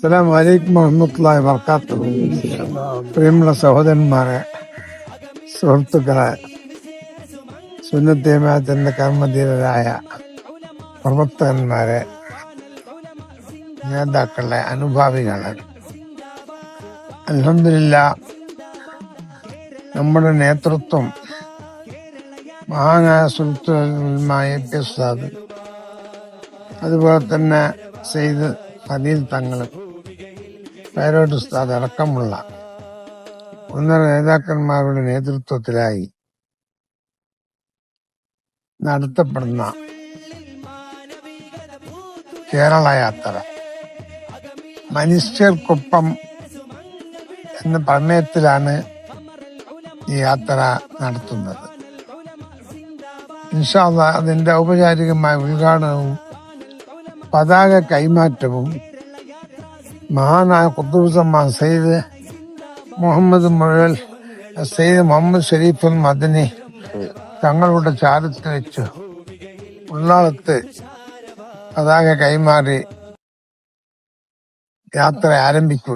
അസ്സലാമു വലൈക്കും വറഹ്മത്തുള്ളാഹി വർക്കാത്തു പ്രിയമുള്ള സഹോദരന്മാരെ സുഹൃത്തുക്കളെ സുന്നത്തേമാത്തിന്റെ കർമ്മധീരരായ പ്രവർത്തകന്മാരെ നേതാക്കളെ അനുഭാവികളെ. അലഹമില്ല നമ്മുടെ നേതൃത്വം മഹാനായ സുൽത്തുമായ അതുപോലെ തന്നെ സെയ്ദ് ഫലീൽ തങ്ങളും പേരോട് ഉസ്താദ് അടക്കമുള്ള ഉന്നത നേതാക്കന്മാരുടെ നേതൃത്വത്തിലായി നടത്തപ്പെടുന്ന കേരള യാത്ര. മനുഷ്യർക്കൊപ്പം എന്ന പ്രമേയത്തിലാണ് ഈ യാത്ര നടത്തുന്നത്. ഇൻഷാല്ല അതിന്റെ ഔപചാരികമായ ഉദ്ഘാടനവും പതാക കൈമാറ്റവും മഹാനായ കുത്തുബുസമ്മാൻ സെയ്ദ് മുഹമ്മദ് മുഴൽ സെയ്ദ് മുഹമ്മദ് ഷെരീഫുൽ മദനി തങ്ങളുടെ ചാരത്ത് വെച്ചു. ഉള്ളാളത്ത് പതാക കൈമാറി യാത്ര ആരംഭിക്കുക